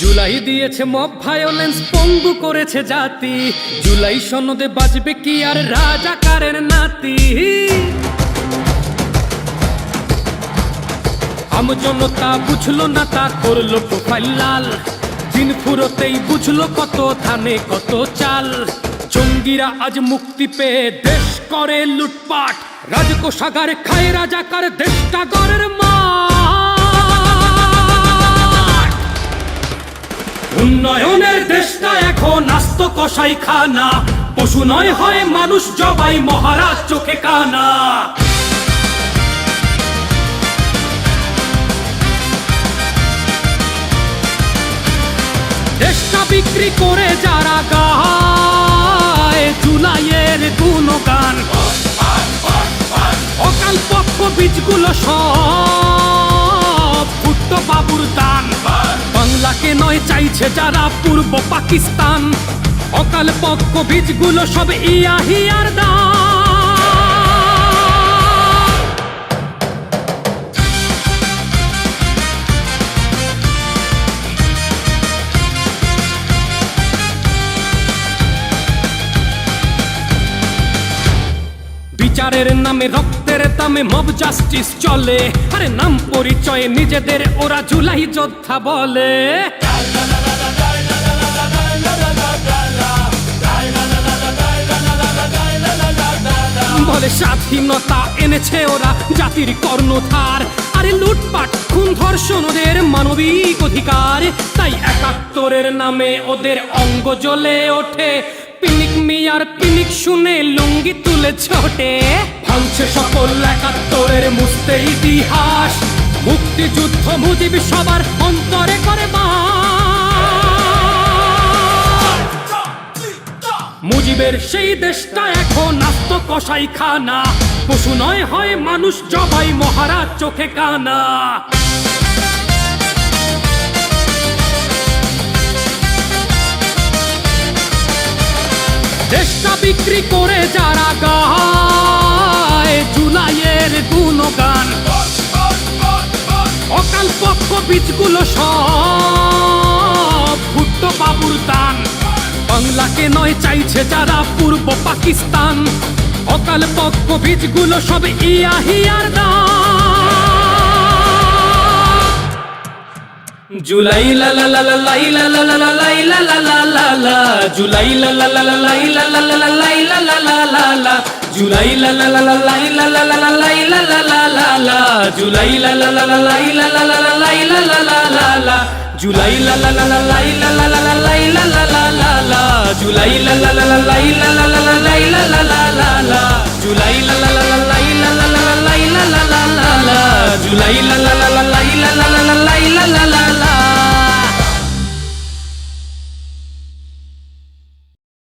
জুলাই দিয়েছে mob violence পঙ্গু করেছে জাতি। জুলাই সনদে বাজবে কি আর রাজাকারের নাতি? আম জনতা বুঝলো না তা করল প্রোফাইল লাল। দিন ফুরোতেই বুঝলো কত ধানে কত চাল। জঙ্গিরা আজ মুক্তি পেয়ে দেশ করে লুটপাট। রাজকোষাগার খায় রাজাকার, দেশটা গড়ের মাঠ। উন্নয়নের দেশটা এখন আস্ত কষাই খানা পশু নয় হয় মানুষ, জবাই মহারাজ চোখে কানা। দেশটা বিক্রি করে যারা গায়, জুলাইয়ের গুণগান। অকাল পক্ষ বীজগুলো সব বাংলাকে চাইছে যারা পূর্ব পাকিস্তান। অকাল পক্ষ বীজগুলো সব ইয়া হিয়ার দান। বিচারের নামে, রক্তের দামে মব জাস্টিস চলে। আরে নাম পরিচয়ে নিজেদের, ওরা জুলাই যোদ্ধা বলে। বলে স্বাধীনতা এনেছে ওরা, জাতির কর্ণধার। আরে লুটপাট, খুন, ধর্ষণ ওদের মানবিক অধিকার। তাই একাত্তরের নামে ওদের অঙ্গ জ্বলে ওঠে। পিনিক মিয়ার পিনিক শুনে লুঙ্গি তুলে ছোটে ভাঙছে সকল একাত্তরের মুস্তে ইতিহাস। মুক্তিযুদ্ধ মুজিব সবার অন্তরে করে বাস। মুজিবের সেই দেশটা এখন আস্ত কষাই খানা পশু নয় হয় মানুষ, জবাই মহারাজ চোখে কানা। দেশটা বিক্রি করে যারা গায় জুলাইয়ের গুণগান। অকাল পক্ষ বীজগুলো সব বাংলাকে নয় চাইছে যারা পূর্ব পাকিস্তান অকাল পক্ষ বীজগুলো সব ইয়া হিয়ার দান জুলাই লা লা লা লা লাই লা লা লা লা লাই লা লা লা লা লা জুলাই লা লা লা লা লাই লা লা লা লা লাই লা লা লা লা লা জুলাই লা লা লা লা লাই লা লা লা লা লাই লা লা লা লা জুলাই জুলাই লাই লা লা লা লা লা জুলাই লা লা লা লা লাই লা লা লা